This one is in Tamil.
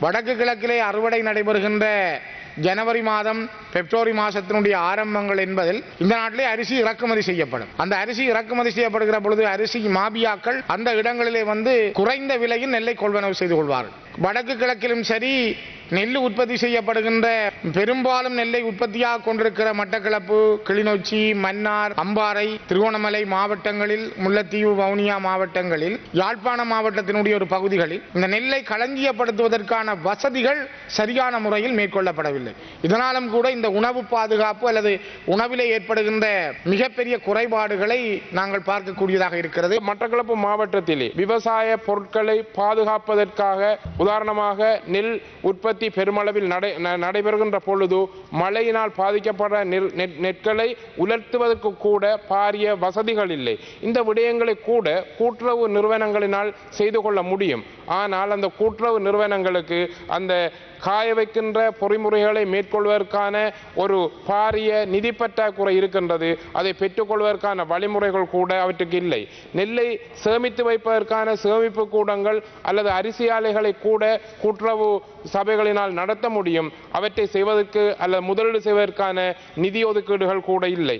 வடக்கு கிழக்கிலே அறுவடை நடைபெறுகின்ற ஜனவரி மாதம் பிப்ரவரி மாதத்தினுடைய ஆரம்பங்கள் என்பதில் இந்த நாட்டிலே அரிசி இறக்குமதி செய்யப்படும். அந்த அரிசி இறக்குமதி செய்யப்படுகிற பொழுது அரிசி மாபியாக்கள் அந்த இடங்களிலே வந்து குறைந்த விலையில் நெல்லை கொள்வனவு செய்து கொள்வார்கள். வடக்கு கிழக்கிலும் சரி நெல் உற்பத்தி செய்யப்படுகின்ற பெரும்பாலும் நெல்லை உற்பத்தியாக கொண்டிருக்கிற மட்டக்களப்பு கிளிநொச்சி மன்னார் அம்பாறை திருகோணமலை மாவட்டங்களில் முல்லைத்தீவு வவுனியா மாவட்டங்களில் யாழ்ப்பாண மாவட்டத்தினுடைய ஒரு பகுதிகளில் இந்த நெல்லை களஞ்சியப்படுத்துவதற்கான வசதிகள் சரியான முறையில் மேற்கொள்ளப்படவில்லை. இதனாலும் கூட இந்த உணவு பாதுகாப்பு அல்லது உணவிலே ஏற்படுகின்ற மிகப்பெரிய குறைபாடுகளை நாங்கள் பார்க்கக்கூடியதாக இருக்கிறது. மட்டக்களப்பு மாவட்டத்திலே விவசாய பொருட்களை பாதுகாப்பதற்காக உதாரணமாக நெல் உற்பத்தி பெருமளவில் நடை ந- நடைபெறுகின்ற பொழுது மழையினால் பாதிக்கப்பட நெல் நெற்களை உலர்த்துவதற்கு கூட பாரிய வசதிகள் இல்லை. இந்த விடயங்களை கூட கூட்டுறவு நிறுவனங்களினால் செய்து கொள்ள முடியும். ஆனால் அந்த கூட்டுறவு நிறுவனங்களுக்கு அந்த காய வைக்கின்ற பொறிமுறைகளை மேற்கொள்வதற்கான ஒரு பாரிய நிதி பற்றாக்குறை இருக்கின்றது. அதை பெற்றுக்கொள்வதற்கான வழிமுறைகள் கூட அவற்றுக்கு இல்லை. நெல்லை சேமித்து வைப்பதற்கான சேமிப்பு கூடங்கள் அல்லது அரிசி ஆலைகளை கூட கூட்டுறவு சபைகளினால் நடத்த முடியும். அவற்றை செய்வதற்கு அல்லது முதலீடு செய்வதற்கான நிதி ஒதுக்கீடுகள் கூட இல்லை.